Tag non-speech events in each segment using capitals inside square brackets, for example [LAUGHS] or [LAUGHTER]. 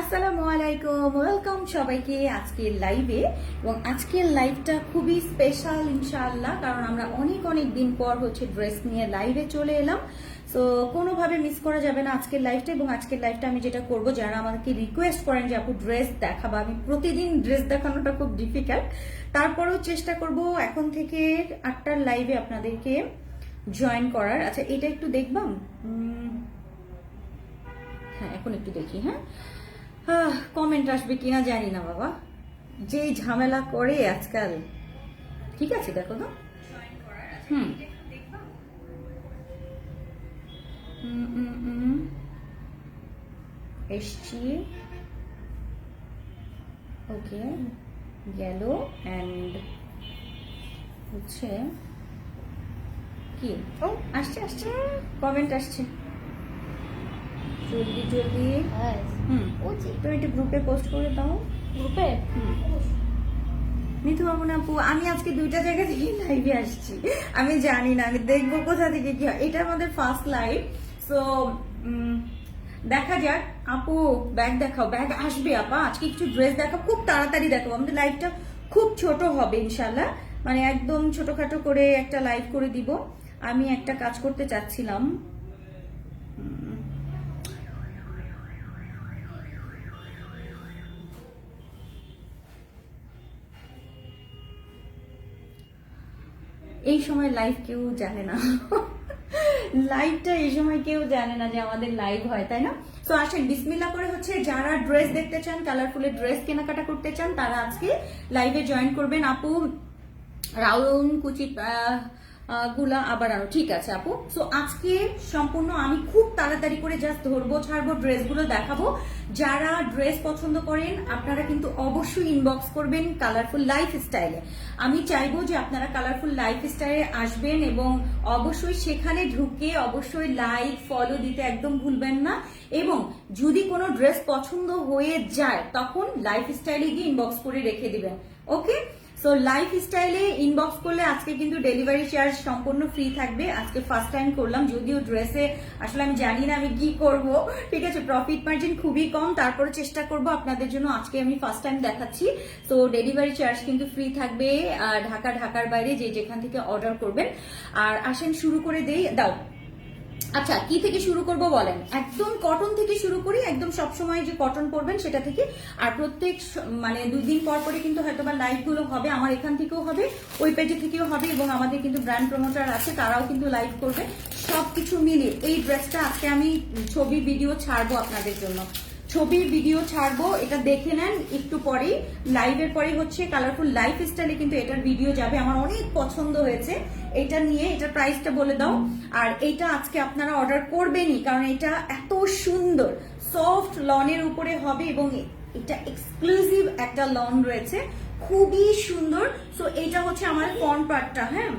আসসালামু আলাইকুম ওয়েলকাম সবাইকে আজকের লাইভে এবং আজকের লাইভটা খুবই স্পেশাল ইনশাআল্লাহ, কারণ আমরা অনেক অনেক দিন পর হচ্ছে ড্রেস নিয়ে লাইভে চলে এলাম। সো কোনোভাবে মিস করা যাবে না আজকের লাইভটা এবং আজকের লাইভটা আমি যেটা করব, যারা আমাকে রিকোয়েস্ট করেন যে, আপু ড্রেস দেখাবা। আমি প্রতিদিন ড্রেস দেখানোটা খুব ডিফিকাল্ট তারপরেও চেষ্টা করব এখন থেকে আটটার লাইভে আপনাদেরকে জয়েন করার। আচ্ছা এটা একটু দেখবাম? হ্যাঁ এখন একটু দেখি হ্যাঁ। কমেন্ট আসবে কিনা জানি না বাবা। যে ঝামেলা করে আজকাল। ঠিক আছে, দেখো তো। হুম। এসছি। ওকে, গেল অ্যান্ড হচ্ছে কি? ও, আসছে আসছে। কমেন্ট আসছে। হ্যাঁ হুম। ও তুমি একটু গ্রুপে পোস্ট করে দাও। গ্রুপে মিথু মামুন আপু আমি আজকে দুইটা জায়গা থেকে লাইভে আসছি। আমি জানি না আমি দেখব কোথা থেকে কি হয়। এটা আমাদের ফার্স্ট লাইভ সো দেখা যাক। আপু ব্যাগ দেখাও। ব্যাগ আসবে আপা। আজকে কিছু ড্রেস দেখাও। খুব তাড়াতাড়ি দেখাবো আমাদের লাইভটা খুব ছোট হবে ইনশাল্লাহ মানে একদম ছোটখাটো করে একটা লাইভ করে দিব। আমি একটা কাজ করতে চাচ্ছিলাম। এই সময় লাইভ কেউ জানে না। লাইভটা এই সময় কেউ জানে না যে আমাদের লাইভ হয়, তাই না? তো আসেন বিসমিল্লা করে হচ্ছে যারা ড্রেস দেখতে চান কালারফুলের ড্রেস কেনাকাটা করতে চান, তারা আজকে লাইভে জয়েন করবেন। আপু, রাউন, কুচি গুলা আবার আরও ঠিক আছে আপু? সো আজকে সম্পূর্ণ আমি খুব তাড়াতাড়ি করে জাস্ট ধরবো, ছাড়বো, ড্রেসগুলো দেখাবো। যারা ড্রেস পছন্দ করেন, আপনারা কিন্তু অবশ্যই ইনবক্স করবেন কালারফুল লাইফ স্টাইলে আমি চাইব যে আপনারা কালারফুল লাইফ স্টাইলে আসবেন এবং অবশ্যই সেখানে ঢুকে অবশ্যই লাইক ফলো দিতে একদম ভুলবেন না। এবং যদি কোনো ড্রেস পছন্দ হয়ে যায়, তখন লাইফ স্টাইলে গিয়ে ইনবক্স করে রেখে দিবেন। ওকে সো লাইফ স্টাইলে ইনবক্স করলে আজকে কিন্তু ডেলিভারি চার্জ সম্পূর্ণ ফ্রি থাকবে। আজকে ফার্স্ট টাইম করলাম, যদিও ড্রেসে আসলে আমি জানি না আমি কি করব। ঠিক আছে প্রফিট মার্জিন খুবই কম, তারপরে চেষ্টা করব আপনাদের জন্য আজকে আমি ফার্স্ট টাইম দেখাচ্ছি। তো ডেলিভারি চার্জ কিন্তু ফ্রি থাকবে ঢাকা, ঢাকার বাইরে যে যেখান থেকে অর্ডার করবেন। আর আসেন, শুরু করে দেই। দাও। আচ্ছা কি থেকে শুরু করব বলেন? একদম কটন থেকে শুরু করি, একদম সব সময় যে কটন পরবেন সেটা থেকে। আর প্রত্যেক মানে দুই দিন পর পরে কিন্তু হয়তো বা লাইভগুলো হবে, আমার এখান থেকেও হবে, ওই পেজে থেকেও হবে এবং আমাদের কিন্তু ব্র্যান্ড প্রমোটার আছে, তারাও কিন্তু লাইভ করবে। সবকিছু মিলিয়ে এই ড্রেসটা আজকে আমি ছবি ভিডিও ছাড়বো আপনাদের জন্য। ছবির ভিডিও ছাড়বো, এটা দেখে নেন, একটু পরেই। লাইভের পরে হচ্ছে কালারফুল লাইফ স্টাইলে কিন্তু এটার ভিডিও যাবে। আমার অনেক পছন্দ হয়েছে। এটা নিয়ে, এটার প্রাইসটা বলে দাও। আর এটা আজকে আপনারা অর্ডার করবেনই, কারণ এটা এত সুন্দর। সফট লনের উপরে হবে এবং এটা এক্সক্লুসিভ একটা লন রয়েছে। খুবই সুন্দর। সো এটা হচ্ছে আমার ফ্রন্ট পার্টটা হ্যাঁ?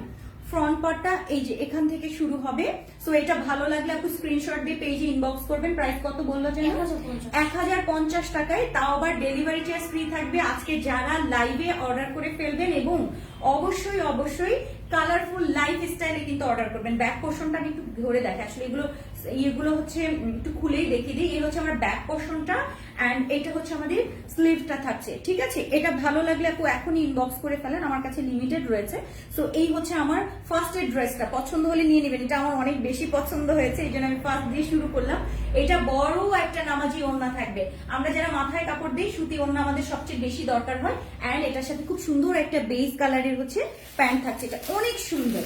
ফ্রন্ট পার্টটা এই যে এখান থেকে শুরু হবে। সো এটা ভালো লাগলে আপনি স্ক্রিনশট দিয়ে পেজে ইনবক্স করবেন। প্রাইস কত বলল 1050 এক হাজার পঞ্চাশ। টাকায় তাও আবার ডেলিভারি চার্জ ফ্রি থাকবে। আজকে যারা লাইভে অর্ডার করে ফেলবেন এবং অবশ্যই অবশ্যই কালারফুল লাইফ স্টাইলে কিন্তু অর্ডার করবেন। ব্যাক পোর্শনটা আমি একটু ধরে দেখে আসলে এগুলো এগুলো হচ্ছে একটু খুলেই দেখিয়ে দিই। এই হচ্ছে আমার ব্যাক পোর্শনটা অ্যান্ড এটা হচ্ছে আমাদের স্লিভটা থাকছে। ঠিক আছে? এটা ভালো লাগলে আপু এখনই ইনবক্স করে ফেলেন। আমার কাছে লিমিটেড রয়েছে। সো এই হচ্ছে আমার ফার্স্ট এড ড্রেসটা পছন্দ হলে নিয়ে নেবেন। এটা আমার অনেক বেশি পছন্দ হয়েছে, এই জন্য আমি ফার্স্ট দিয়ে শুরু করলাম। এটা বড় একটা নামাজি ওড়না থাকবে। আমরা যারা মাথায় কাপড় দিই, সুতি ওড়না আমাদের সবচেয়ে বেশি দরকার হয়। অ্যান্ড এটার সাথে খুব সুন্দর একটা বেস কালারের হচ্ছে প্যান্ট থাকছে। এটা অনেক সুন্দর।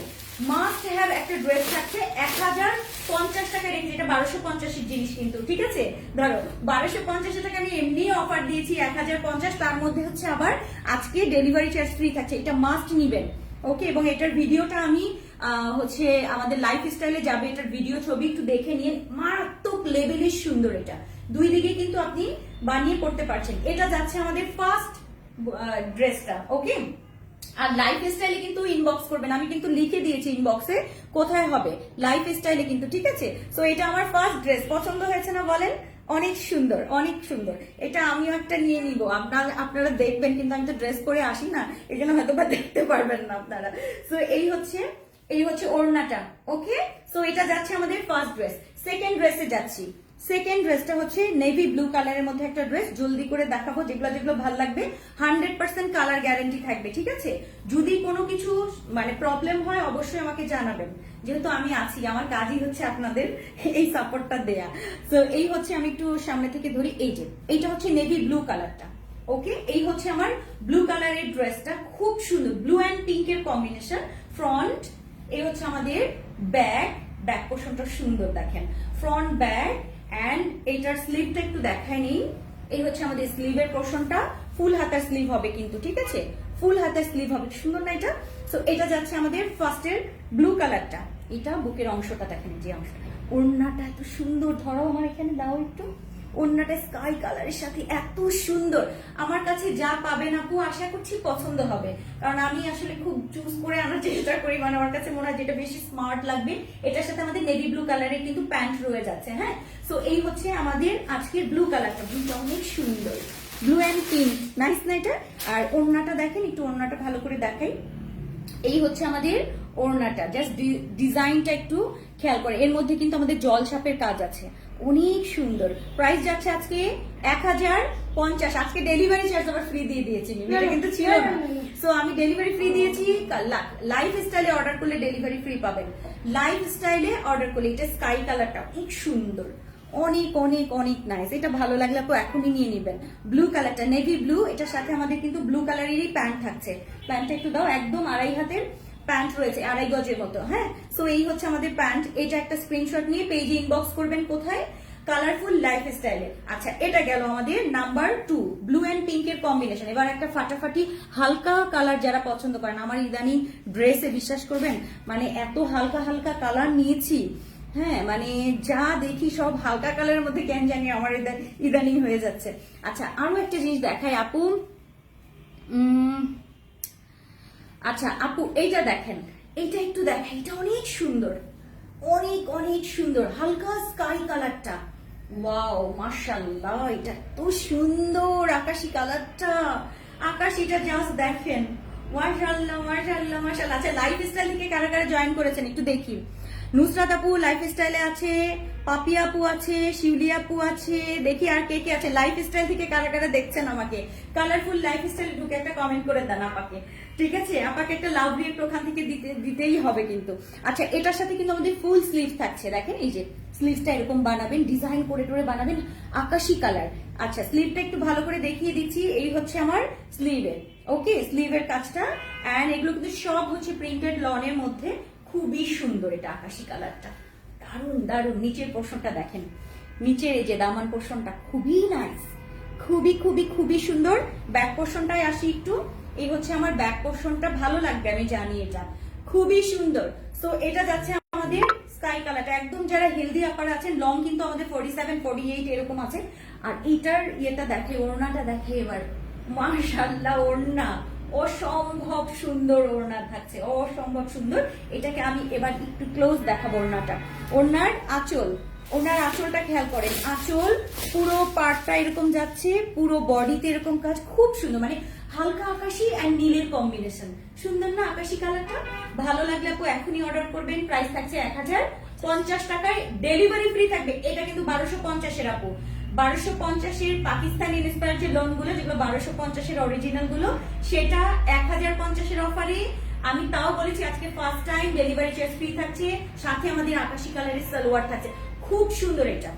মাস্ট হ্যাভ একটা ড্রেস থাকছে এক হাজার পঞ্চাশ টাকা রেখে এটা বারোশো পঞ্চাশের জিনিস কিন্তু, ঠিক আছে? ধরো, বারোশো পঞ্চাশ টাকা আমি এমনি অফার দিয়েছি এক হাজার পঞ্চাশ, তার মধ্যে হচ্ছে আবার আজকে ডেলিভারি চার্জ ফ্রি থাকছে। এটা মাস্ট নিবেন। ওকে এবং এটার ভিডিওটা আমি হচ্ছে আমাদের লাইফ স্টাইলে যাবে এটার ভিডিও ছবি একটু দেখে নিয়ে মারাত্মক লেভেলের সুন্দর এটা। দুই দিকে কিন্তু আপনি বানিয়ে পড়তে পারছেন। এটা যাচ্ছে আমাদের ফার্স্ট ড্রেসটা ওকে আর লাইফ স্টাইলে কিন্তু ইনবক্স করবেন। আমি কিন্তু লিখে দিয়েছি ইনবক্সে কোথায় হবে। লাইফ স্টাইলে কিন্তু, ঠিক আছে? সো এটা আমার ফার্স্ট ড্রেস পছন্দ হয়েছে না বলেন? অনেক সুন্দর অনেক সুন্দর। এটা আমিও একটা নিয়ে নিব। আপনারা আপনারা দেখবেন কিন্তু আমি তো ড্রেস পরে আসি না। জন্য হয়তো বা দেখতে পারবেন না আপনারা। সো এই হচ্ছে এই হচ্ছে ওড়নাটা ওকে সো এটা যাচ্ছে আমাদের ফার্স্ট ড্রেস সেকেন্ড ড্রেসে যাচ্ছি। সেকেন্ড ড্রেসটা হচ্ছে নেভি ব্লু কালারের মধ্যে একটা ড্রেস জলদি করে দেখাবো যেগুলো যেগুলো ভালো লাগবে। হান্ড্রেড পার্সেন্ট কালার গ্যারেন্টি থাকবে, ঠিক আছে? যদি কোনো কিছু মানে প্রবলেম হয়, অবশ্যই আমাকে জানাবেন। যেহেতু আমি আছি, আমার কাজই হচ্ছে আপনাদের এই সাপোর্টটা দেয়া। তো এই হচ্ছে আমি একটু সামনে থেকে ধরি, এই যে, এইটা হচ্ছে নেভি ব্লু কালারটা ওকে এই হচ্ছে আমার ব্লু কালারের ড্রেসটা খুব সুন্দর ব্লু অ্যান্ড পিঙ্কের কম্বিনেশন ফ্রন্ট এই হচ্ছে আমাদের ব্যাক ব্যাক পোর্শনটা সুন্দর দেখেন। ফ্রন্ট ব্যাক অ্যান্ড এইটার স্লিভটা একটু দেখাই নিই। এই হচ্ছে আমাদের স্লিভের পোর্শনটা ফুল হাতার স্লিভ হবে কিন্তু, ঠিক আছে? ফুল হাতার স্লিভ হবে। সুন্দর না এটা? সো এটা যাচ্ছে আমাদের ফার্স্টের ব্লু কালারটা এটা বুকের অংশটা দেখেন, যে অংশটা। ওড়নাটা এত সুন্দর। ধরো আমার এখানে দাও একটু। ওড়নাটা স্কাই কালারের সাথে এত সুন্দর। আমার কাছে যা পাবেন আপু, আশা করছি পছন্দ হবে। কারণ আমি আসলে খুব চুজ করে আনার চেষ্টা করি। মানে আমার কাছে মনে হয় যেটা বেশি স্মার্ট লাগবে, এটার সাথে আমাদের নেভি ব্লু কালারের কিন্তু প্যান্ট রয়ে যাচ্ছে হ্যাঁ? সো এই হচ্ছে আমাদের আজকের ব্লু কালারটা ব্লুটা অনেক সুন্দর। ব্লু অ্যান্ড পিঙ্ক নাইস না এটা? আর ওড়নাটা দেখেন, একটু ওড়নাটা ভালো করে দেখাই। এই হচ্ছে আমাদের ওড়নাটা। জাস্ট ডিজাইনটা একটু খেয়াল করে। এর মধ্যে কিন্তু আমাদের জল সাপের কাজ আছে। অনেক সুন্দর। প্রাইস যাচ্ছে আজকে এক হাজার পঞ্চাশ। আজকে ডেলিভারি চার্জ আবার ফ্রি দিয়ে দিয়েছি। এটা কিন্তু ছিল সো আমি ডেলিভারি ফ্রি দিয়েছি। লাইফ স্টাইলে অর্ডার করলে ডেলিভারি ফ্রি পাবেন। লাইফ স্টাইলে অর্ডার করলে এটা স্কাই কালারটা অনেক সুন্দর। অনেক অনেক অনেক নাইস এটা ভালো লাগলে আপু এখনই নিয়ে নেবেন। ব্লু কালারটা নেভি ব্লু এটার সাথে আমাদের কিন্তু ব্লু কালারেরই প্যান্ট থাকছে। প্যান্টটা একটু দাও, একদম আড়াই হাতের। প্যান্ট রয়েছে আড়াই গজের মতো হ্যাঁ? সো এই হচ্ছে আমাদের প্যান্ট। এটা একটা স্ক্রিনশট নিয়ে পেজে ইনবক্স করবেন কোথায়? কালারফুল লাইফ স্টাইলে আচ্ছা এটা গেল আমাদের নাম্বার টু ব্লু অ্যান্ড পিঙ্কের কম্বিনেশন এবার একটা ফাটাফাটি হালকা কালার যারা পছন্দ করেন আমার ইদানিং ড্রেসে বিশ্বাস করবেন মানে এত হালকা হালকা কালার নিয়েছি হ্যাঁ? মানে যা দেখি সব হালকা কালারের মধ্যে কেন জানি আমার ইদা- ইদানিং হয়ে যাচ্ছে। আচ্ছা আরও একটা জিনিস দেখাই আপু। উম, আচ্ছা আপু, এইটা দেখেন। এইটা একটু দেখেন, এটা অনেক সুন্দর। অনেক অনেক সুন্দর। হালকা স্কাই কালারটা ওয়াও মাশাল্লাহ এটা এত সুন্দর আকাশি কালারটা আকাশিটা জাস্ট দেখেন। মাশাল্লাহ মাশাল্লাহ মাশাল্লাহ আচ্ছা লাইফ স্টাইল থেকে কারা কারা জয়েন করেছেন একটু দেখি। নুসরাত আপু লাইফ স্টাইলে আছে, পাপি আপু আছে, শিউলি আপু আছে, দেখি আর কে কে আছে। লাইফ স্টাইল থেকে কারা কারা দেখছেন আমাকে? কালারফুল লাইফ স্টাইল ঢুকে একটা কমেন্ট করে দেন আপাকে। ঠিক আছে? আপাকে একটা লাভ রিয়েক্ট ওখান থেকে দিতে, দিতেই হবে কিন্তু। আচ্ছা এটার সাথে কিন্তু আমাদের ফুল স্লিভ থাকছে। দেখেন এই যে স্লিভটা এরকম বানাবেন ডিজাইন করে টোরে বানাবেন আকাশি কালার আচ্ছা স্লিভটা একটু ভালো করে দেখিয়ে দিচ্ছি। এই হচ্ছে আমার স্লিভের ওকে স্লিভের কাজটা। অ্যান্ড এগুলো কিন্তু সব হচ্ছে প্রিন্টেড লনের মধ্যে। খুবই সুন্দর এটা আকাশি কালারটা। দারুণ দারুণ। নিচের পোর্শনটা দেখেন। নিচের এই যে দামান পোর্শনটা খুবই নাইস খুবই খুবই খুবই সুন্দর। ব্যাক পোর্শনটায় আসি একটু। এই হচ্ছে আমার ব্যাক পোর্শনটা ভালো লাগবে, আমি জানি এটা। খুবই সুন্দর। সো এটা যাচ্ছে আমাদের স্কাই কালারটা একদম যারা হেলদি আপার আছেন লং কিন্তু আমাদের ফোর্টি সেভেন ফোর্টি এইট এরকম আছে। আর এটার ইয়েটা দেখে, ওড়নাটা দেখে এবার। মাশাল্লাহ ওড়না। অসম্ভব সুন্দর ওড়না থাকছে, অসম্ভব সুন্দর। এটাকে আমি এবার একটু ক্লোজ দেখাবো ওড়নাটা। ওড়নার আঁচল ওনার আঁচলটা খেয়াল করেন। আঁচল পুরো পার্টটা এরকম যাচ্ছে, পুরো বডিতে এরকম কাজ, খুব সুন্দর। মানে হালকা আকাশি অ্যান্ড নীলের কম্বিনেশন সুন্দর না আকাশি কালারটা ভালো লাগলে আপু এখনই অর্ডার করবেন। প্রাইস থাকছে এক হাজার পঞ্চাশ টাকায়। ডেলিভারি ফ্রি থাকবে। এটা কিন্তু বারোশো পঞ্চাশের আপু। বারোশো পঞ্চাশের পাকিস্তানি ইন্সপায়ার যে লোনগুলো, যেগুলো বারোশো পঞ্চাশের অরিজিনালগুলো, সেটা এক হাজার পঞ্চাশের অফারে আমি তাও বলেছি, আজকে first time delivery charge free থাকছে। সাথে আমাদের আকাশি কালারের সালোয়ার থাকছে। খুব সুন্দর এটা।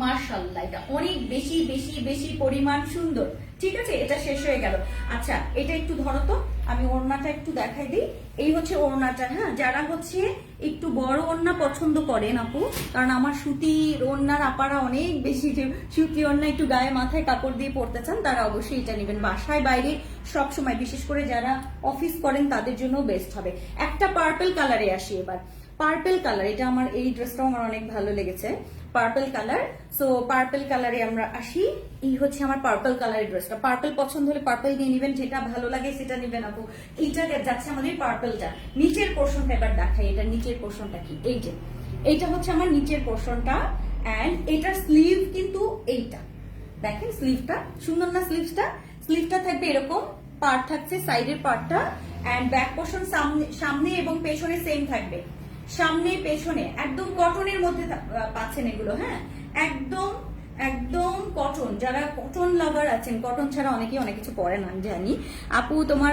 মার্শাল্লাহ এটা অনেক বেশি বেশি বেশি পরিমাণ সুন্দর। ঠিক আছে? এটা শেষ হয়ে গেল। আচ্ছা এটা একটু ধরো তো। আমি ওড়নাটা একটু দেখাই দিই। এই হচ্ছে ওড়নাটা হ্যাঁ? যারা হচ্ছে একটু বড় ওড়না পছন্দ করেন আপু, কারণ আমার সুতির ওড়নার আপারা অনেক বেশি যে সুতি ওড়না একটু গায়ে মাথায় কাপড় দিয়ে পড়তে চান, তারা অবশ্যই এটা নেবেন। বাসায় বাইরে সব সময় বিশেষ করে যারা অফিস করেন, তাদের জন্য বেস্ট হবে। একটা পার্পল কালারে আসি এবার। পার্পল কালার এটা আমার এই ড্রেসটাও আমার অনেক ভালো লেগেছে। পার্পল কালার সো পার্পল কালারে আমরা আসি। এই হচ্ছে আমার পার্পল কালারের ড্রেসটা। পার্পল পছন্দ হলে পার্পল নিয়ে নেবেন, যেটা ভালো লাগে সেটা নেবেন আপু। এইটা যাচ্ছে আমাদের পার্পলটা নিচের পোর্শনটা এবার দেখাই, এটা নিচের পোর্শনটা কি? এই যে, এইটা হচ্ছে আমার নিচের পোর্শনটা অ্যান্ড এটার স্লিভ কিন্তু এইটা। দেখেন স্লিভটা সুন্দর না স্লিভসটা স্লিভটা থাকবে এরকম পার্ট থাকছে সাইডের পার্টটা অ্যান্ড ব্যাক পোর্শন সামনে সামনে এবং পেছনে সেম থাকবে। সামনে, পেছনে, একদম কটনের মধ্যে পাচ্ছেন এগুলো হ্যাঁ? একদম একদম কটন যারা কটন লাভার আছেন কটন ছাড়া অনেকেই অনেক কিছু পরে না জানি। আপু, তোমার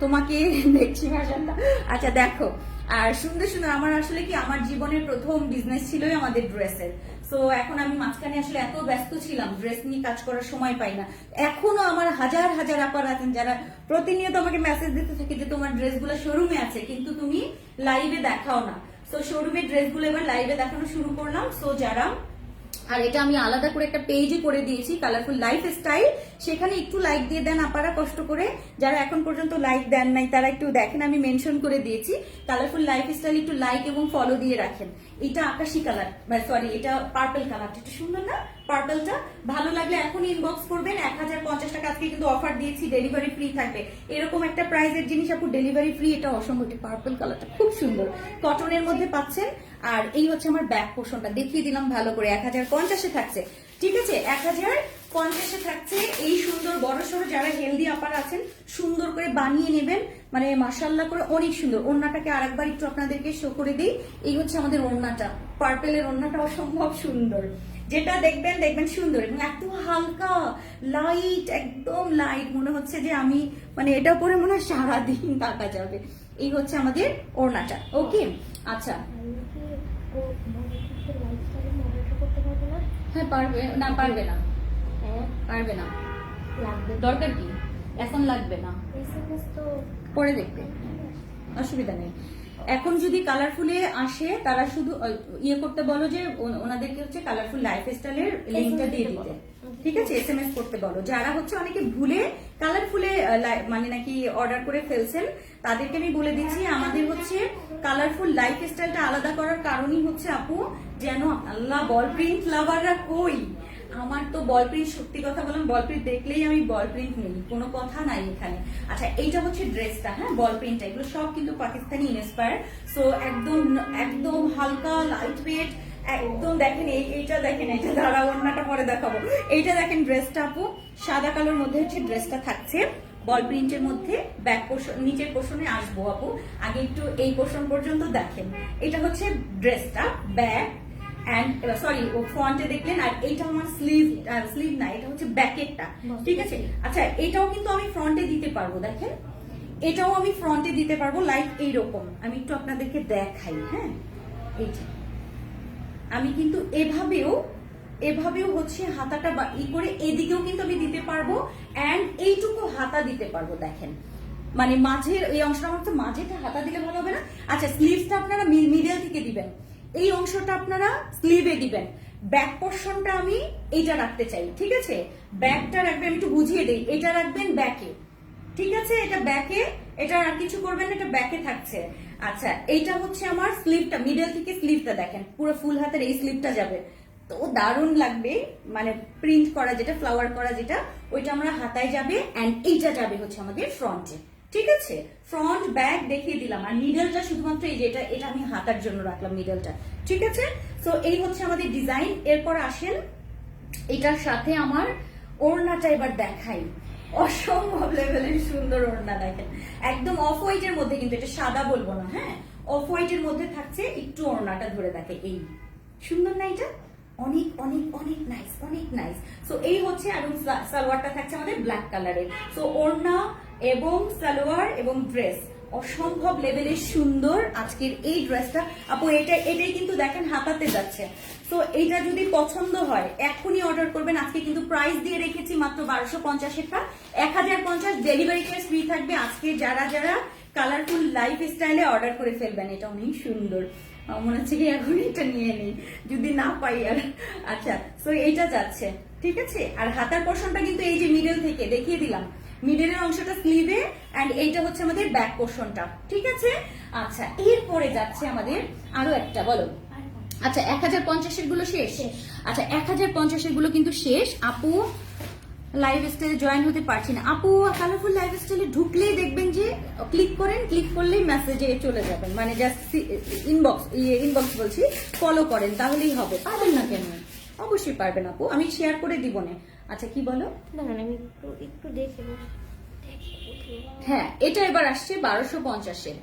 তোমাকে [LAUGHS] দেখছি ভাষাটা আচ্ছা দেখো, আর সুন্দর সুন্দর আমার আসলে কি, আমার জীবনের প্রথম বিজনেস ছিলই আমাদের ড্রেসের সো এখন আমি মাঝখানে আসলে এত ব্যস্ত ছিলাম ড্রেস নিয়ে কাজ করার সময় পাই না। এখনও আমার হাজার হাজার আপার আছেন যারা প্রতিনিয়ত আমাকে মেসেজ দিতে থাকে যে তোমার ড্রেসগুলো শোরুমে আছে, কিন্তু তুমি লাইভে দেখাও না। তো শোরুমের ড্রেসগুলো এবার লাইভে দেখানো শুরু করলাম। সো যারা আর এটা আমি আলাদা করে একটা পেজে করে দিয়েছি কালারফুল লাইফ স্টাইল সেখানে একটু লাইক দিয়ে দেন আপনারা কষ্ট করে। যারা এখন পর্যন্ত লাইক দেন নাই, তারা একটু দেখেন, আমি মেনশন করে দিয়েছি। কালারফুল লাইফ স্টাইল একটু লাইক এবং ফলো দিয়ে রাখেন। এটা আকাশি কালার সরি এটা পার্পল কালারটা একটু সুন্দর না? পার্পলটা ভালো লাগলে এখন ইনবক্স করবেন। এক হাজার পঞ্চাশ টাকা আজকে কিন্তু অফার দিয়েছি ডেলিভারি ফ্রি থাকবে। এরকম একটা প্রাইজের জিনিস আপু ডেলিভারি ফ্রি এটা অসম্ভব। পার্পল কালারটা খুব সুন্দর। কটনের মধ্যে পাচ্ছেন। আর এই হচ্ছে আমার ব্যাক পোর্শনটা দেখিয়ে দিলাম ভালো করে। এক হাজার পঞ্চাশে থাকছে। ঠিক আছে? এক হাজার পঞ্চাশে থাকছে এই সুন্দর বড় সড়ো যারা হেলদি আপার আছেন, সুন্দর করে বানিয়ে নেবেন। মানে মাসাল্লাহ করে অনেক সুন্দর। ওড়নাটাকে আরেকবার একটু আপনাদেরকে শো করে দিই। এই হচ্ছে আমাদের ওড়নাটা। পার্পেলের ওড়নাটা অসম্ভব সুন্দর। যেটা দেখবেন দেখবেন সুন্দর এবং এত হালকা লাইট একদম লাইট মনে হচ্ছে যে আমি মানে এটা পরে মনে হয় সারাদিন থাকা যাবে। এই হচ্ছে আমাদের ওড়নাটা। ওকে আচ্ছা আমি কি ও ভবিষ্যতে লাইফস্টাইলে মডেলটা করতে পারব না হ্যাঁ পারবে। না পারবে না। হ্যাঁ। পারবে না। দরকার কি? এখন লাগবে না। তো পরে দেখবে। অসুবিধা নেই। এখন যদি কালারফুলে আসে তারা শুধু ইয়ে করতে বলো যে ওনাদেরকে হচ্ছে কালারফুল লাইফ স্টাইলের লিঙ্কটা দিয়ে দিতে। ঠিক আছে? এস এম এস করতে বলো। যারা হচ্ছে অনেকে ভুলে কালারফুলে মানে নাকি অর্ডার করে ফেলছেন তাদেরকে আমি বলে দিচ্ছি আমাদের হচ্ছে কালারফুল লাইফ স্টাইলটা আলাদা করার কারণই হচ্ছে আপু যেন আল্লাহ বল প্রিন্ট লাভাররা কই? আমার তো বল প্রিন্ট সত্যি কথা বললাম বল প্রিন্ট দেখলেই আমি বল প্রিন্ট নেই, কোনো কথা নাই এখানে। আচ্ছা এইটা হচ্ছে ড্রেসটা হ্যাঁ বল প্রিন্টটা এগুলো সব কিন্তু পাকিস্তানি ইন্সপায়ার সো একদম একদম হালকা লাইট ওয়েট একদম দেখেন, এই, এইটা দেখেন, এইটা দাঁড়া অন্যটা পরে দেখাবো। এইটা দেখেন ড্রেসটা আপু, সাদা কালোর মধ্যে হচ্ছে ড্রেসটা থাকছে। বল প্রিন্টের মধ্যে ব্যাক পোর্শন নিচের পোর্শনে আসব আপু। আগে একটু এই পোর্শন পর্যন্ত দেখেন। এটা হচ্ছে ড্রেসটা ব্যাক অ্যান্ড সরি ও ফ্রন্টে দেখলেন আর এইটা আমার স্লিভ স্লিভ না এটা হচ্ছে ব্যাকেটটা ঠিক আছে? আচ্ছা এটাও কিন্তু আমি ফ্রন্টে দিতে পারব দেখেন। এটাও আমি ফ্রন্টে দিতে পারব লাইক এইরকম। আমি একটু আপনাদেরকে দেখাই হ্যাঁ? এইটা আমি কিন্তু এভাবেও এভাবেও হচ্ছে হাতাটা বা- ই করে এদিকেও কিন্তু আমি দিতে পারব অ্যান্ড এইটুকু হাতা দিতে পারব দেখেন। মানে মাঝের এই অংশটা আমার তো মাঝেটা হাতা দিলে ভালো হবে না। আচ্ছা স্লিভসটা আপনারা মিডিল থেকে দিবেন। এই অংশটা আপনারা স্লিভে দিবেন। ব্যাক পোর্শনটা আমি এইটা রাখতে চাই, ঠিক আছে? ব্যাকটা রাখবেন, আমি একটু বুঝিয়ে দিই। এটা রাখবেন ব্যাকে ঠিক আছে? এটা ব্যাকে এটা আর কিছু করবেন এটা ব্যাকে থাকছে। আচ্ছা এইটা হচ্ছে আমার স্লিভটা মিডল থেকে স্লিভটা দেখেন। পুরো ফুল হাতের এই স্লিভটা যাবে। তো দারুণ লাগবে মানে প্রিন্ট করা যেটা ফ্লাওয়ার করা যেটা, ওইটা আমরা হাতায় যাবে এন্ড এইটা যাবে হচ্ছে আমাদের ফ্রন্টে ঠিক আছে? ফ্রন্ট ব্যাক দেখিয়ে দিলাম। আর মিডলটা শুধুমাত্র এই যে এটা আমি হাতার জন্য রাখলাম মিডলটা ঠিক আছে? সো এই হচ্ছে আমাদের ডিজাইন এরপর আসেন, এটার সাথে আমার ওড়নাটা এবার দেখাই। অসম্ভব লেভেলের সুন্দর ওড়না দেখেন। একদম অফ হোয়াইটের মধ্যে কিন্তু, এটা সাদা বলব না হ্যাঁ? অফ হোয়াইটের মধ্যে থাকছে একটু ওড়নাটা ধরে দেখে, এই। সুন্দর না এটা? অনেক অনেক অনেক নাইস অনেক নাইস সো এই হচ্ছে আর সালোয়ারটা থাকছে আমাদের ব্ল্যাক কালারের সো ওড়না এবং সালোয়ার এবং ড্রেস অসম্ভব লেভেলের সুন্দর আজকের এই ড্রেসটা আপু, এটা, এটাই কিন্তু দেখেন হাতাতে যাচ্ছে। তো এইটা যদি পছন্দ হয়, এখনই অর্ডার করবেন। আজকে কিন্তু প্রাইস দিয়ে রেখেছি মাত্র বারোশো পঞ্চাশেরটা এক হাজার পঞ্চাশ ডেলিভারি চার্জ ফ্রি থাকবে আজকে যারা যারা কালারফুল লাইফ স্টাইলে অর্ডার করে ফেলবেন। এটা অনেক সুন্দর। মনে হচ্ছে কি এখন এটা নিয়ে নিই। যদি না পাই আর আচ্ছা। তো এইটা যাচ্ছে। ঠিক আছে? আর হাতার পোর্শনটা কিন্তু এই যে মিডল থেকে দেখিয়ে দিলাম। মিডলের অংশটা স্লিভে অ্যান্ড এইটা হচ্ছে আমাদের ব্যাক পোর্শনটা ঠিক আছে? আচ্ছা এরপরে যাচ্ছে আমাদের আরও একটা বলো। আচ্ছা এক হাজার পঞ্চাশেরগুলো শেষ। আচ্ছা এক হাজার পঞ্চাশেরগুলো কিন্তু শেষ। আপু লাইভ স্টাইলে জয়েন হতে পারছি না। আপু কালারফুল লাইভ স্টাইলে ঢুকলেই দেখবেন যে ক্লিক করেন ক্লিক করলেই মেসেজে চলে যাবেন। মানে জাস্ট ইনবক্স ইয়ে ইনবক্স বলছি ফলো করেন তাহলেই হবে। পারবেন না কেন? অবশ্যই পারবেন আপু। আমি শেয়ার করে দিব না। আচ্ছা কি বলো? দাঁড়ান আমি একটু একটু দেখে হ্যাঁ এটা এবার আসছে বারোশো পঞ্চাশের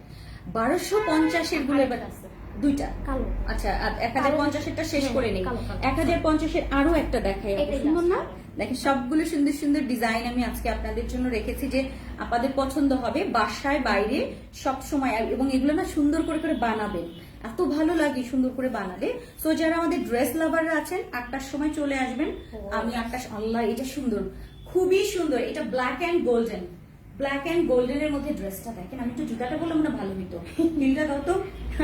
বারোশো পঞ্চাশেরগুলো এবার আসছে দুইটা? কালো। আচ্ছা আর এক হাজার পঞ্চাশেরটা শেষ হ্যাঁ, করে নেই। এক হাজার পঞ্চাশের আরও একটা দেখাই সুন্দর না? দেখেন সবগুলো সুন্দর সুন্দর ডিজাইন আমি আজকে আপনাদের জন্য রেখেছি যে আপনাদের পছন্দ হবে বাসায় বাইরে সব সময় এবং এগুলো না সুন্দর করে করে বানাবেন। এত ভালো লাগে সুন্দর করে বানালে। সো যারা আমাদের ড্রেস লাভাররা আছেন আটটার সময় চলে আসবেন। আমি আটটা আল্লাহ এটা সুন্দর। খুবই সুন্দর। এটা black and golden black and golden এর মধ্যে ড্রেসটা দেখেন। আমি একটু জুতাটা বললাম না ভালো হইতো। হিলটা দাও তো।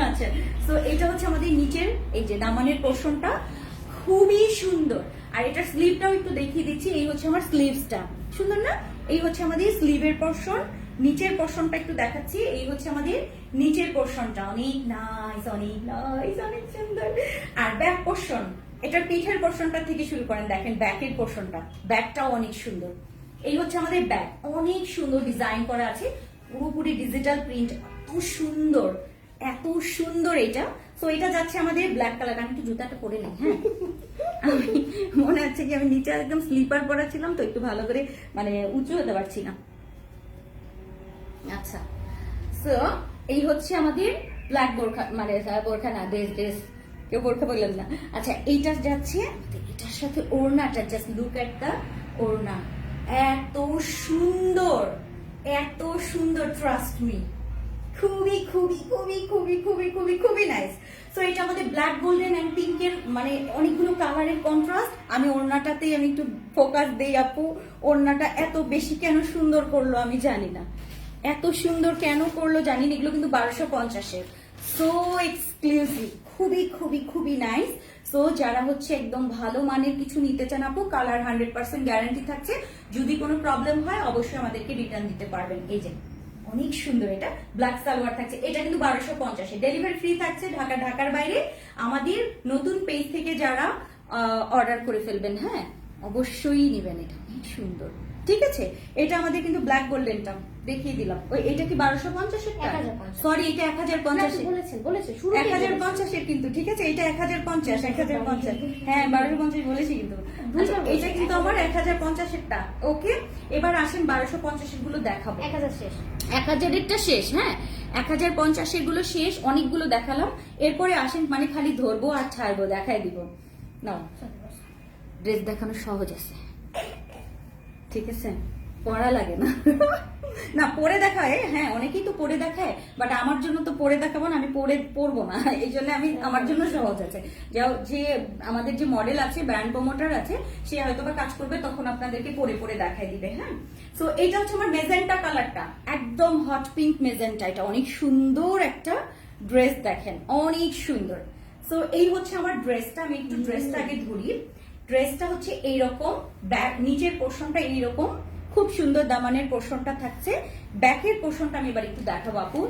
আচ্ছা। তো এটা হচ্ছে আমাদের নিচের এই যে দামানের পোর্শনটা খুবই সুন্দর। আর এটার স্লিভটাও একটু দেখিয়ে দিচ্ছি। এই হচ্ছে আমার স্লিভসটা সুন্দর না? এই হচ্ছে আমাদের স্লিভের পোর্শন নিচের পোর্শনটা একটু দেখাচ্ছি। এই হচ্ছে আমাদের নিচের পোর্শনটা অনেক নাইস অনেক নাইস অনেক সুন্দর। আর ব্যাক পোর্শন এটার পিঠের পোর্শনটা থেকে শুরু করেন, দেখেন ব্যাকের পোর্শনটা ব্যাকটাও অনেক সুন্দর। এই হচ্ছে আমাদের ব্যাগ অনেক সুন্দর ডিজাইন করা আছে। পুরোপুরি ডিজিটাল প্রিন্ট এত সুন্দর এত সুন্দর এটা। তো এটা যাচ্ছে আমাদের ব্ল্যাক কালার আমি একটু জুতাটা পরে নিই হ্যাঁ? আমি, মনে হচ্ছে কি আমি নিচে একদম স্লিপার পরা ছিলাম, তো একটু ভালো করে মানে উঁচু হতে পারছি না। আচ্ছা সো এই হচ্ছে আমাদের ব্ল্যাক বোরখা মানে বোরখা না ড্রেস ড্রেস কেউ বোরখা বললেন না। আচ্ছা এইটা যাচ্ছে, এটার সাথে ওড়নাটা জাস্ট লুক এট দা ওড়না। এত সুন্দর এত সুন্দর ট্রাস্ট মি খুবই খুবই খুবই খুবই খুবই খুবই খুবই নাইস তো এটা আমাদের ব্ল্যাক গোল্ডেন অ্যান্ড পিঙ্কের মানে অনেকগুলো কালারের কন্ট্রাস্ট আমি ওড়নাটাতেই আমি একটু ফোকাস দেই আপু। ওড়নাটা এত বেশি কেন সুন্দর করল আমি জানি না। এত সুন্দর কেন করল জানি এগুলো কিন্তু বারোশো পঞ্চাশের। সো এক্সক্লুসিভ খুবই খুবই খুবই নাইস সো যারা হচ্ছে একদম ভালো মানের কিছু নিতে চান আপু কালার হান্ড্রেড পার্সেন্ট গ্যারান্টি থাকছে। যদি কোনো প্রবলেম হয়, অবশ্যই আমাদেরকে রিটার্ন দিতে পারবেন। এই যে, অনেক সুন্দর এটা। ব্ল্যাক সালোয়ার থাকছে, এটা কিন্তু বারোশো পঞ্চাশে ডেলিভারি ফ্রি থাকছে ঢাকা, ঢাকার বাইরে। আমাদের নতুন পেজ থেকে যারা অর্ডার করে ফেলবেন হ্যাঁ অবশ্যই নেবেন এটা। অনেক সুন্দর। ঠিক আছে? এটা আমাদের কিন্তু ব্ল্যাক গোল্ডেনটা দেখিয়ে দিলাম। ওই এটা কি বারোশো পঞ্চাশের 1050 সরি এটা এক হাজার পঞ্চাশে বলেছেন এক হাজার পঞ্চাশের কিন্তু ঠিক আছে? এটা এক হাজার পঞ্চাশ এক হাজার পঞ্চাশ। হ্যাঁ বারোশো পঞ্চাশ বলেছি কিন্তু। আচ্ছা, এটা কিন্তু আমার এক হাজার পঞ্চাশেরটা ওকে এবার আসেন বারোশো পঞ্চাশেরগুলো দেখাবো। এক হাজার শেষ। এক হাজারেরটা শেষ হ্যাঁ? এক হাজার পঞ্চাশেরগুলো শেষ অনেকগুলো দেখালাম। এরপরে আসেন মানে খালি ধরবো আর ছাড়বো দেখাই দিব। নাও। ড্রেস দেখানো সহজ আছে। ঠিক আছে? পড়া লাগে না। না পরে দেখায় হ্যাঁ অনেকেই তো পরে দেখায় বাট আমার জন্য তো পরে দেখাবো না আমি পরে পরবো না। [LAUGHS] এই জন্য আমি আমার জন্য সহজ আছে। যা- যে আমাদের যে মডেল আছে ব্র্যান্ড প্রমোটার আছে সে হয়তো বা কাজ করবে তখন আপনাদেরকে পরে পরে দেখাই দিবে হ্যাঁ? সো এটা হচ্ছে আমার মেজেন্টা কালারটা একদম হট পিঙ্ক মেজেন্টা এটা। অনেক সুন্দর একটা ড্রেস দেখেন। অনেক সুন্দর। সো এই হচ্ছে আমার ড্রেসটা আমি একটু ড্রেসটা আগে ধরি। ড্রেসটা হচ্ছে এইরকম নিচের পোর্শনটা এইরকম। খুব সুন্দর দামানের পোর্শনটা থাকছে। ব্যাকের পোর্শনটা আমি এবার একটু দেখাবো, আপু।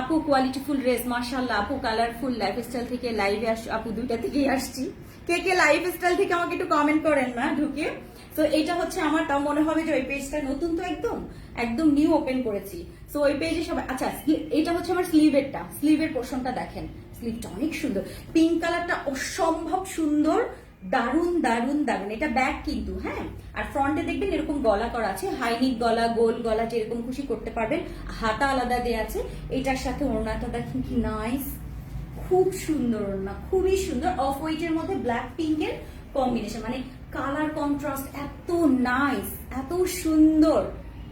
আপু কোয়ালিটিফুল ড্রেস মার্শাল্লাহ আপু কালারফুল লাইফস্টাইল থেকে লাইভে আস আপু, দুইটা থেকেই আসছি। কে কে লাইফস্টাইল থেকে আমাকে একটু কমেন্ট করেন না ঢুকে। তো এটা হচ্ছে আমার, তাও মনে হবে যে ওই পেজটা নতুন তো একদম একদম নিউ ওপেন করেছি। তো ওই পেজে সবাই আচ্ছা এটা হচ্ছে আমার স্লিভেরটা স্লিভের পোর্শনটা দেখেন। স্লিভটা অনেক সুন্দর। পিঙ্ক কালারটা অসম্ভব সুন্দর। দারুণ দারুণ দারুণ এটা ব্যাক কিন্তু হ্যাঁ? আর ফ্রন্টে দেখবেন এরকম গলা করা আছে, হাইনিক গলা, গোল গলা, যেরকম খুশি করতে পারবেন। হাতা আলাদা দেয়া আছে। এটার সাথে ওড়নাটা দেখেন কি নাইস খুব সুন্দর ওড়না, খুবই সুন্দর। অফ হোয়াইটের মধ্যে ব্ল্যাক পিঙ্কের কম্বিনেশন মানে কালার কন্ট্রাস্ট এত নাইস এত সুন্দর,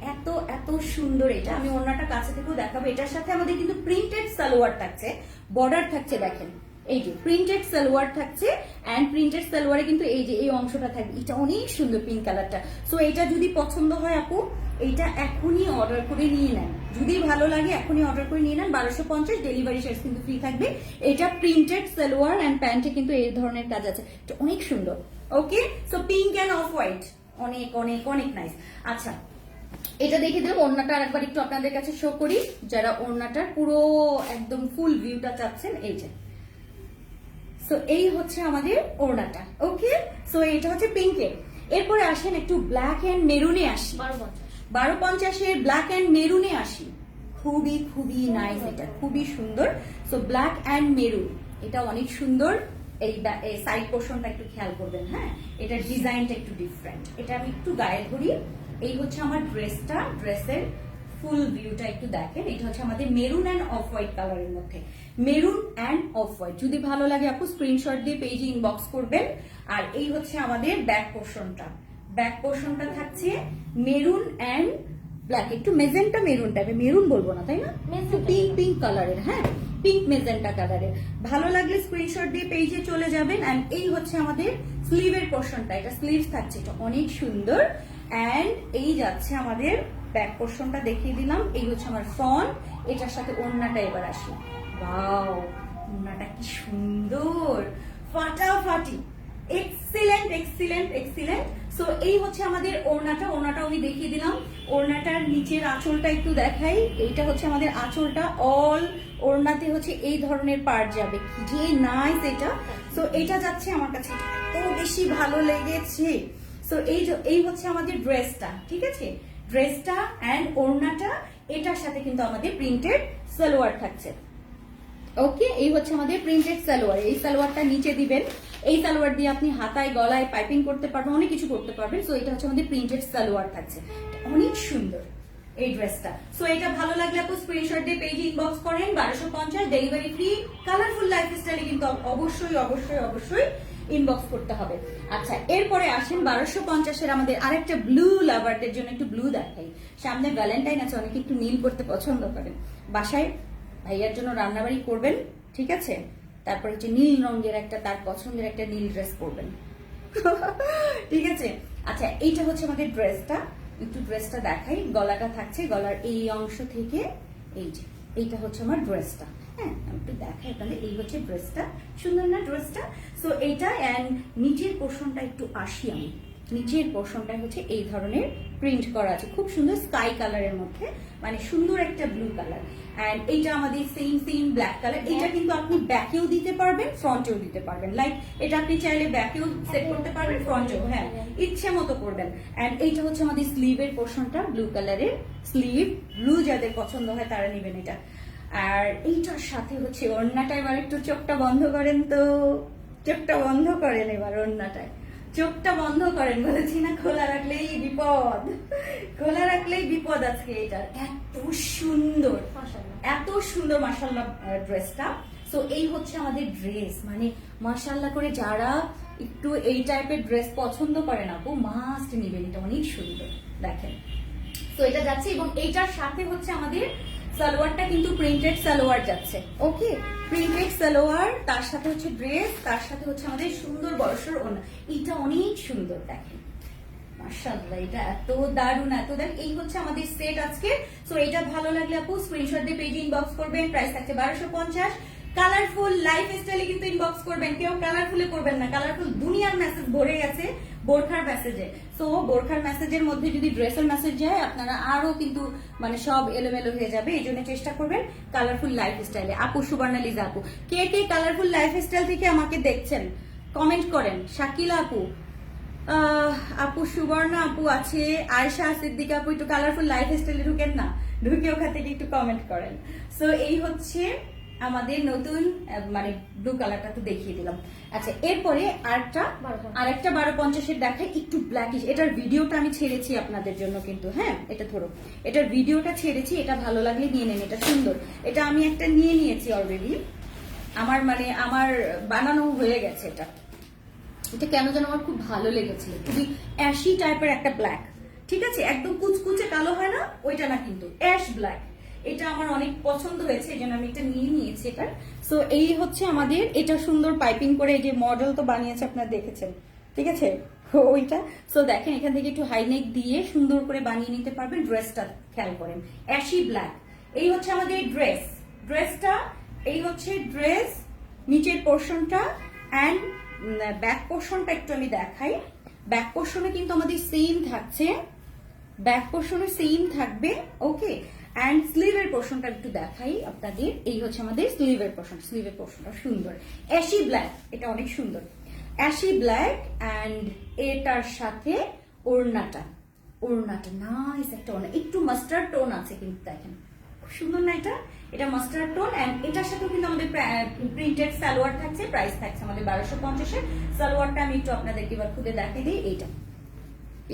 এত এত সুন্দর এটা। আমি ওড়নাটা কাছে থেকেও দেখাবো। এটার সাথে আমাদের কিন্তু প্রিন্টেড সালোয়ার থাকছে বর্ডার থাকছে, দেখেন। এই যে প্রিন্টেড সালোয়ার থাকছে অ্যান্ড প্রিন্টেড সালোয়ারে কিন্তু এই যে এই অংশটা থাকবে। এটা অনেক সুন্দর পিঙ্ক কালারটা সো এটা যদি পছন্দ হয় আপু এইটা এখনই অর্ডার করে নিয়ে নেন। যদি ভালো লাগে, এখনই অর্ডার করে নিয়ে নেন। বারোশো পঞ্চাশ ডেলিভারি চার্জ কিন্তু ফ্রি থাকবে। এটা প্রিন্টেড সালোয়ার অ্যান্ড প্যান্টে কিন্তু এই ধরনের কাজ আছে। এটা অনেক সুন্দর। Okay so pink and off white অনেক অনেক অনেক নাইস আচ্ছা এটা দেখে দিলাম। ওড়নাটা আরেকবার একটু আপনাদের কাছে শো করি। যারা ওড়নাটার পুরো একদম ফুল ভিউটা চাচ্ছেন, এই যে। সো এই হচ্ছে আমাদের ওড়নাটা ওকে সো এটা হচ্ছে পিঙ্কের এরপরে আসেন একটু ব্ল্যাক এন্ড মেরুনে আসি। বারো পঞ্চাশ। বারো পঞ্চাশের ব্ল্যাক অ্যান্ড মেরুনে আসি। খুবই খুবই নাইস এটা খুবই সুন্দর। সো ব্ল্যাক অ্যান্ড মেরুন এটা অনেক সুন্দর। এই সাইড পোর্শনটা একটু খেয়াল করবেন হ্যাঁ? এটার ডিজাইনটা একটু ডিফারেন্ট এটা আমি একটু গায়ে ধরি। এই হচ্ছে আমার ড্রেসটা ড্রেসের ফুল ভিউটা একটু দেখেন। এটা হচ্ছে আমাদের মেরুন অ্যান্ড অফ হোয়াইট কালারের মধ্যে। মেরুন অ্যান্ড অফ হোয়াইট যদি ভালো লাগে আপু স্ক্রিনশট দিয়ে পেজে ইনবক্স করবেন। আর এই হচ্ছে আমাদের ব্যাক পোর্শনটা ব্যাক পোর্শনটা থাকছে মেরুন অ্যান্ড ব্ল্যাক একটু মেজেন্টা মেরুন টাইপের মেরুন বলব না তাই না? Magenta পিঙ্ক পিঙ্ক কালারের হ্যাঁ? পিঙ্ক মেজেন্টা কালারের ভালো লাগলে স্ক্রিনশট দিয়ে পেজে চলে যাবেন। এন্ড এই হচ্ছে আমাদের স্লিভের পোর্শনটা এটা স্লিভস থাকছে এটা অনেক সুন্দর। এন্ড এই যাচ্ছে আমাদের ব্যাক পোর্শনটা দেখিয়ে দিলাম। এই হচ্ছে আমার ফ্রন্ট এটার সাথে ওড়নাটা এবার আসি। ওয়াও ওড়নাটা কি সুন্দর। ফাটাফাটি। এক্সিলেন্ট এক্সিলেন্ট এক্সিলেন্ট সো এই হচ্ছে আমাদের ওড়নাটা। ওড়নাটা আমি দেখিয়ে দিলাম। ওড়নাটার নিচের আঁচলটা একটু দেখাই। এইটা হচ্ছে আমাদের আঁচলটা। অল ওড়নাতে হচ্ছে এই ধরনের পার্ট যাবে। যে নাইস এটা। সো এটা যাচ্ছে আমার কাছে। এত বেশি ভালো লেগেছে। সো এই এই হচ্ছে আমাদের ড্রেসটা ঠিক আছে? ড্রেসটা অ্যান্ড ওড়নাটা, এটার সাথে কিন্তু আমাদের প্রিন্টেড সালোয়ার থাকছে। ওকে এই হচ্ছে আমাদের প্রিন্টেড সালোয়ার। এই সালোয়ারটা নিচে দিবেন। এই সালোয়ার দিয়ে আপনি হাতায়, গলায় পাইপিং করতে পারবেন, অনেক কিছু করতে পারবেন। সো এটা হচ্ছে আমাদের প্রিন্টেড সালোয়ার থাকছে। অনেক সুন্দর এই ড্রেসটা সো এটা ভালো লাগলে আপু স্ক্রিনশট দিয়ে পেজে ইনবক্স করেন, বারোশো পঞ্চাশ ডেলিভারি ফ্রি কালারফুল লাইফ স্টাইলে কিন্তু অবশ্যই অবশ্যই অবশ্যই ইনবক্স করতে হবে। আচ্ছা এরপরে আসেন বারোশো পঞ্চাশের আমাদের আরেকটা ব্লু লাভারদের জন্য একটু ব্লু দেখাই। সামনে ভ্যালেন্টাইন আছে, অনেকে একটু নীল করতে পছন্দ করেন। বাসায় ভাইয়ার জন্য রান্নাবাড়ি করবেন, ঠিক আছে? তারপর হচ্ছে নীল রঙের একটা, তার পছন্দের একটা নীল ড্রেস পরবেন। ঠিক আছে? আচ্ছা এইটা হচ্ছে আমাদের ড্রেসটা। একটু ড্রেসটা দেখাই। গলাটা থাকছে গলার এই অংশ থেকে এই যে, এইটা হচ্ছে আমার ড্রেসটা। হ্যাঁ একটু দেখাই আপনাদের এই হচ্ছে ড্রেসটা। সুন্দর না ড্রেসটা? সো এইটা অ্যান্ড নিচের পোর্শনটা একটু আসি আমি। নিচের পোর্শনটা হচ্ছে এই ধরনের প্রিন্ট করা আছে। খুব সুন্দর স্কাই কালারের মধ্যে মানে সুন্দর একটা ব্লু কালার এন্ড এইটা আমাদের সেম সেম ব্ল্যাক কালার এটা কিন্তু আপনি ব্যাকেও দিতে পারবেন ফ্রন্টেও দিতে পারবেন। লাইক এটা আপনি চাইলে ব্যাকেও সেট করতে পারবেন ফ্রন্টেও হ্যাঁ ইচ্ছে মতো করবেন। এন্ড এইটা হচ্ছে আমাদের স্লিভের পোর্শনটা ব্লু কালারের স্লিভ ব্লু যাদের পছন্দ হয় তারা নেবেন এটা। আর এইটার সাথে হচ্ছে ওড়নাটা এবার একটু চোখটা বন্ধ করেন তো। চোখটা বন্ধ করেন এবার ওড়নাটায় চোখটা বন্ধ করেন বলেছি না খোলা রাখলেই বিপদ। খোলা রাখলেই বিপদ আজকে এটার। এত সুন্দর। এত সুন্দর মাসাল্লাহ ড্রেসটা সো এই হচ্ছে আমাদের ড্রেস মানে মাসাল্লাহ করে যারা একটু এই টাইপের ড্রেস পছন্দ করে না আপু মাস্ট নিবেন। এটা অনেক সুন্দর। দেখেন। তো এটা যাচ্ছে এবং এইটার সাথে হচ্ছে আমাদের সালোয়ারটা কিন্তু প্রিন্টেড সালোয়ার যাচ্ছে। ওকে প্রিন্টেড সালোয়ার, তার সাথে হচ্ছে ড্রেস তার সাথে হচ্ছে আমাদের সুন্দর ওনা এটা অনেক সুন্দর, দেখেন। এত এত এই হচ্ছে আমাদের আজকে। সো এটা ভালো লাগলে আপু ইনবক্স করবেন প্রাইস থাকছে বারোশো পঞ্চাশ। কালারফুল লাইফ কিন্তু ইনবক্স করবেন, কেউ কালারফুলে করবেন না। কালারফুল দুনিয়ার মেসেজ ভরে গেছে। বোরখার মেসেজে সো বোরখার মেসেজের মধ্যে যদি ড্রেসের মেসেজ যায়, আপনারা আরও কিন্তু মানে সব এলোমেলো হয়ে যাবে। এই জন্য চেষ্টা করবেন কালারফুল লাইফ স্টাইলে আপু, সুবর্ণা, লিজা আপু, কে কে কালারফুল লাইফ স্টাইল থেকে আমাকে দেখছেন? কমেন্ট করেন। শাকিলা আপু আপু, সুবর্ণা আপু আছে, আয়শা, সিদ্দিকা আপু, একটু কালারফুল লাইফ স্টাইলে ঢুকেন না? ঢুকে ওখান থেকে একটু কমেন্ট করেন। সো এই হচ্ছে আমাদের নতুন মানে ব্লু কালারটা তো দেখিয়ে দিলাম। আচ্ছা এরপরে আরেকটা। আরেকটা বারো পঞ্চাশের দেখাই একটু ব্ল্যাকিশ এটার ভিডিওটা আমি ছেড়েছি আপনাদের জন্য কিন্তু হ্যাঁ? এটা ধরো। এটার ভিডিওটা ছেড়েছি এটা ভালো লাগলে নিয়ে নেন এটা সুন্দর। এটা আমি একটা নিয়ে নিয়েছি অলরেডি আমার মানে আমার বানানো হয়ে গেছে এটা। এটা কেন যেন আমার খুব ভালো লেগেছিল। খুবই অ্যাশি টাইপের একটা ব্ল্যাক ঠিক আছে? একদম কুচকুচে কালো হয় না ওইটা না কিন্তু অ্যাশ ব্ল্যাক এটা আমার অনেক পছন্দ হয়েছে, এই জন্য আমি এটা নিয়ে নিয়েছি এটা সো এই হচ্ছে আমাদের, এটা সুন্দর পাইপিং করে এই যে মডেল তো বানিয়েছে, আপনারা দেখেছেন। ঠিক আছে? [LAUGHS] ওইটা। সো দেখেন, এখান থেকে একটু হাইনেক দিয়ে সুন্দর করে বানিয়ে নিতে পারবেন ড্রেসটা খেয়াল করেন। অ্যাশি ব্ল্যাক এই হচ্ছে আমাদের ড্রেস ড্রেসটা এই হচ্ছে ড্রেস নিচের পোর্শনটা অ্যান্ড ব্যাক পোর্শনটা একটু আমি দেখাই। ব্যাক পোর্শনে কিন্তু আমাদের সেম থাকছে। ব্যাক পোর্শনে সেম থাকবে ওকে অ্যান্ড স্লিভের পোর্শনটা একটু দেখাই আপনাদের। এই হচ্ছে আমাদের স্লিভের পোর্শন স্লিভের পোর্শনটা সুন্দর। অ্যাশি ব্ল্যাক এটা অনেক সুন্দর। অ্যাশি ব্ল্যাক অ্যান্ড এটার সাথে ওড়নাটা। ওড়নাটা নাইস একটা ওড়না। একটু মাস্টার্ড টোন আছে কিন্তু দেখেন। খুব সুন্দর না এটা? এটা মাস্টার্ড টোন এন্ড এটার সাথেও কিন্তু আমাদের প্রিন্টেড সালোয়ার থাকছে প্রাইস থাকছে আমাদের বারোশো পঞ্চাশের। সালোয়ারটা আমি একটু আপনাদেরকে এবার খুলে দেখাই দিই, এইটা।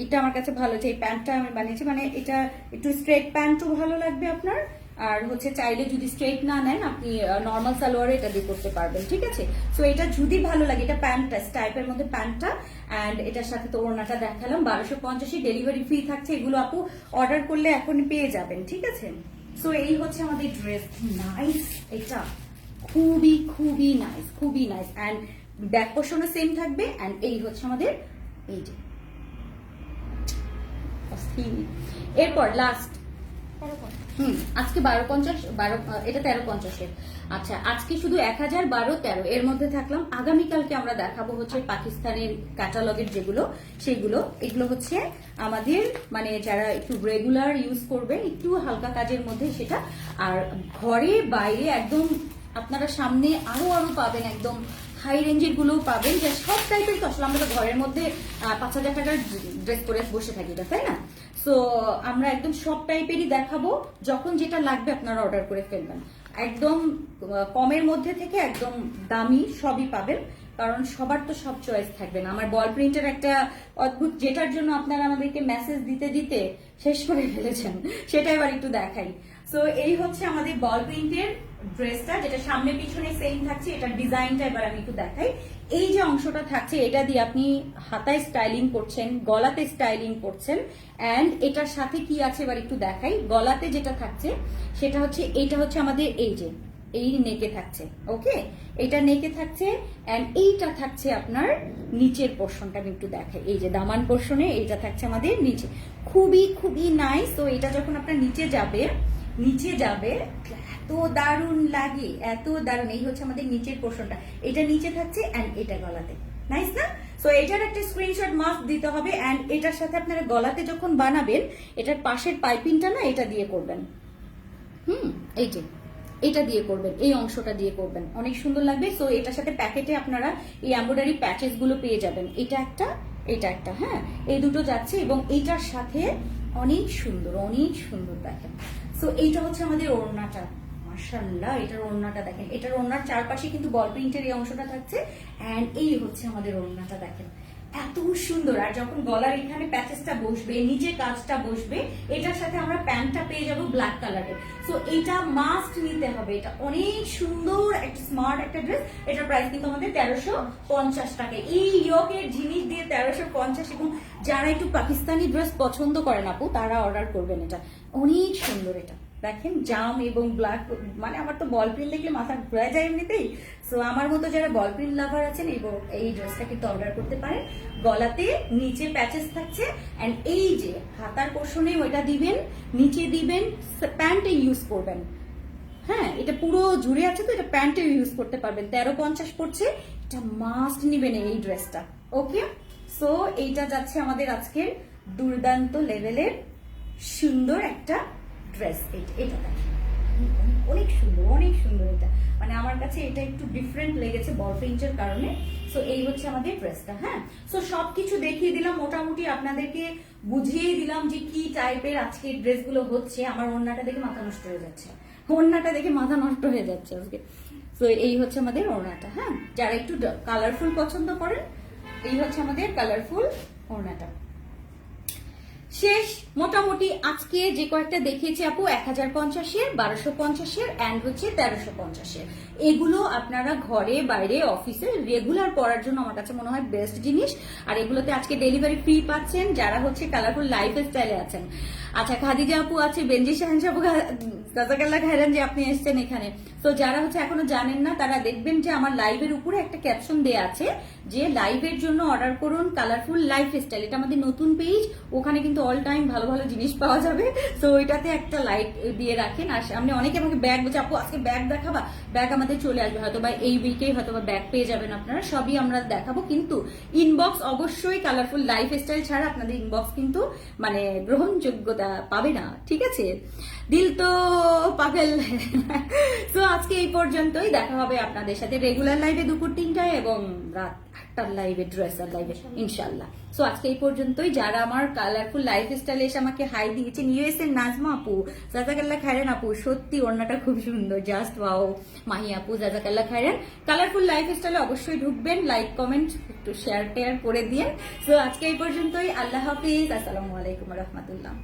এটা আমার কাছে ভালো যে এই প্যান্টটা আমি বানিয়েছি। মানে এটা একটু স্ট্রেট প্যান্টও ভালো লাগবে আপনার। আর হচ্ছে চাইলে যদি স্ট্রেট না নেন, আপনি নর্মাল সালোয়ারে এটা দিয়ে করতে পারবেন, ঠিক আছে? সো এটা যদি ভালো লাগে, এটা প্যান্টটা টাইপের মধ্যে প্যান্টটা অ্যান্ড এটার সাথে তো ওড়নাটা দেখালাম, বারোশো পঞ্চাশি ডেলিভারি ফ্রি থাকছে, এগুলো আপু অর্ডার করলে এখন পেয়ে যাবেন, ঠিক আছে? সো এই হচ্ছে আমাদের ড্রেস নাইস এটা খুবই খুবই নাইস খুবই নাইস অ্যান্ড ব্যাক পোর্শনও সেম থাকবে অ্যান্ড এই হচ্ছে আমাদের, এই যে। অস্থির। এরপর লাস্ট হুম, আজকে বারো পঞ্চাশ, বারো এটা তেরো পঞ্চাশের। আচ্ছা আজকে শুধু এক হাজার বারো তেরো। এর মধ্যে থাকলাম, আগামীকালকে আমরা দেখাবো হচ্ছে পাকিস্তানের ক্যাটালগের যেগুলো, সেগুলো। এগুলো হচ্ছে আমাদের মানে যারা একটু রেগুলার ইউজ করবেন, একটু হালকা কাজের মধ্যে সেটা। আর ঘরে বাইরে একদম আপনারা সামনে আরও আরও পাবেন একদম হাই রেঞ্জের গুলোও পাবেন। যে সব টাইপের তো আসলে আমরা তো ঘরের মধ্যে পাঁচ হাজার টাকার ড্রেস পরে বসে থাকি এটা, তাই না? সো আমরা একদম সব টাইপেরই দেখাবো। যখন যেটা লাগবে আপনারা অর্ডার করে ফেলবেন। একদম কমের মধ্যে থেকে একদম দামি সবই পাবেন। কারণ সবার তো সব চয়েস থাকবে না। আমার বল প্রিন্টের একটা অদ্ভুত, যেটার জন্য আপনারা আমাদেরকে মেসেজ দিতে দিতে শেষ করে ফেলেছেন, সেটা এবার একটু দেখাই। সো এই হচ্ছে আমাদের বল প্রিন্টের ড্রেসটা যেটা সামনে পিছনে সেম থাকছে, এটার ডিজাইনটা এবার আমি একটু দেখাই। এই যে অংশটা থাকছে, এটা দিয়ে আপনি হাতায় স্টাইলিং করছেন, গলাতে স্টাইলিং করছেন অ্যান্ড এটার সাথে কি আছে এবার একটু দেখাই। গলাতে যেটা থাকছে, সেটা হচ্ছে এটা হচ্ছে আমাদের এই যে, এই নেকে থাকছে, ওকে? এটা নেকে থাকছে অ্যান্ড এইটা থাকছে আপনার নিচের পোর্শনটা আমি একটু দেখাই। এই যে দামান পোর্শনে এইটা থাকছে আমাদের নিচে। খুবই খুবই নাইস তো এটা যখন আপনার নিচে যাবে নিচে যাবে। এত দারুণ লাগে, এত দারুণ। এই হচ্ছে আমাদের নিচের পোর্শনটা এটা নিচে থাকছে অ্যান্ড এটা গলাতে। নাইস না? সো এটার একটা স্ক্রিনশট মাস্ক দিতে হবে অ্যান্ড এটার সাথে আপনারা গলাতে যখন বানাবেন, এটার পাশের পাইপিংটা না এটা দিয়ে করবেন। হুম, এই যে, এটা দিয়ে করবেন, এই অংশটা দিয়ে করবেন। অনেক সুন্দর লাগবে। সো এটার সাথে প্যাকেটে আপনারা এই এমব্রয়ডারি প্যাচেসগুলো পেয়ে যাবেন। এটা একটা এটা একটা হ্যাঁ? এই দুটো যাচ্ছে এবং এইটার সাথে অনেক সুন্দর অনেক সুন্দর দেখেন। সো এইটা হচ্ছে আমাদের ওড়নাটা। মার্শাল্লাহ এটার ওড়নাটা দেখেন। এটার ওড়নার চারপাশে কিন্তু বল প্রিন্টের এই অংশটা থাকছে অ্যান্ড এই হচ্ছে আমাদের ওড়নাটা দেখেন। এত সুন্দর। আর যখন গলার এখানে প্যাচেসটা বসবে নিচে কাজটা বসবে, এটার সাথে আমরা প্যান্টটা পেয়ে যাব ব্ল্যাক কালারের সো এটা মাস্ট নিতে হবে। এটা অনেক সুন্দর, একটা স্মার্ট একটা ড্রেস এটার প্রাইস কিন্তু আমাদের তেরোশো পঞ্চাশ টাকা এই ইয়কের জিনিস দিয়ে তেরোশো পঞ্চাশ এবং যারা একটু পাকিস্তানি ড্রেস পছন্দ করেন আপু, তারা অর্ডার করবেন এটা। অনেক সুন্দর এটা। দেখেন, জাম এবং ব্ল্যাক মানে আমার তো বল প্রিন্ট দেখলে মাথা ঘুরে যায় এমনিতেই। সো আমার মতো যারা বল লাভার আছেন এবং এই ড্রেসটা কিন্তু অর্ডার করতে পারেন। গলাতে নিচে প্যাচেস থাকছে। অ্যান্ড এই যে হাতার পোর্শনে ওইটা দিবেন, নিচে দিবেন প্যান্টে ইউজ করবেন। হ্যাঁ এটা পুরো জুড়ে আছে তো, এটা প্যান্টে ইউজ করতে পারবেন। তেরো পঞ্চাশ পড়ছে, এটা মাস্ট নিবেন এই ড্রেসটা ওকে সো এইটা যাচ্ছে আমাদের আজকের দুর্দান্ত লেভেলের সুন্দর একটা ড্রেস এটা এটা। অনেক সুন্দর অনেক সুন্দর এটা। মানে আমার কাছে এটা একটু ডিফারেন্ট লেগেছে বল কারণে। সো এই হচ্ছে আমাদের ড্রেসটা হ্যাঁ? সো সব কিছু দেখিয়ে দিলাম, মোটামুটি আপনাদেরকে বুঝিয়ে দিলাম যে কি টাইপের আজকে ড্রেসগুলো হচ্ছে। আমার ওড়নাটা দেখে মাথা নষ্ট হয়ে যাচ্ছে। ওড়নাটা দেখে মাথা নষ্ট হয়ে যাচ্ছে আজকে। সো এই হচ্ছে আমাদের ওড়নাটা হ্যাঁ? যারা একটু কালারফুল পছন্দ করেন, এই হচ্ছে আমাদের কালারফুল ওড়নাটা। শেষ। মোটামুটি আজকে যে কয়েকটা দেখিয়েছি আপু, এক হাজার পঞ্চাশের, বারোশো পঞ্চাশের অ্যান্ড হচ্ছে তেরোশো পঞ্চাশের। এগুলো আপনারা ঘরে, বাইরে, অফিসে রেগুলার পড়ার জন্য আমার কাছে মনে হয় বেস্ট জিনিস। আর এগুলোতে আজকে ডেলিভারি ফ্রি পাচ্ছেন যারা হচ্ছে কালারফুল লাইফ স্টাইলে আছেন। আচ্ছা খাদিজা আপু আছে বেঞ্জি শাহান আপু কাজাকাল্লা খাইরান যে আপনি এসছেন এখানে। তো যারা হচ্ছে এখনও জানেন না, তারা দেখবেন যে আমার লাইভের উপরে একটা ক্যাপশন দেয়া আছে যে লাইভের জন্য অর্ডার করুন কালারফুল লাইফ স্টাইল এটা আমাদের নতুন পেজ ওখানে কিন্তু অল টাইম ভালো ভালো জিনিস পাওয়া যাবে। তো ওইটাতে একটা লাইক দিয়ে রাখেন। আর সামনে অনেকে আমাকে ব্যাগ বলছে, আপু, আজকে ব্যাগ দেখাবা? ব্যাগ আমাদের চলে আসবে। হয়তো বা এই উইকেই হয়তো বা ব্যাগ পেয়ে যাবেন আপনারা। সবই আমরা দেখাবো। কিন্তু ইনবক্স অবশ্যই কালারফুল লাইফ স্টাইল ছাড়া আপনাদের ইনবক্স কিন্তু মানে গ্রহণযোগ্যতা পাবে না, ঠিক আছে? দিল তো পাগল। তো আজকে এই পর্যন্তই। দেখা হবে আপনাদের সাথে রেগুলার লাইভে দুপুর তিনটায় এবং রাত আটটার লাইভে ড্রেসার লাইভে ইনশাল্লাহ সো আজকে এই পর্যন্তই। যারা আমার কালারফুল লাইফ স্টাইলে এসে আমাকে হাই দিয়েছেন ইউএস এর নাজমা আপু, জাজাকাল্লা খায়রেন আপু, সত্যি ওড়নাটা খুব সুন্দর জাস্ট ওয়াও মাহি আপু, জাজাকাল্লা খায়রেন। কালারফুল লাইফ স্টাইলে অবশ্যই ঢুকবেন লাইক কমেন্ট একটু শেয়ার টেয়ার করে দিয়ে সো আজকে এই পর্যন্তই। আল্লাহ হাফিজ, আসসালামু আলাইকুম রহমতুল্লাহ।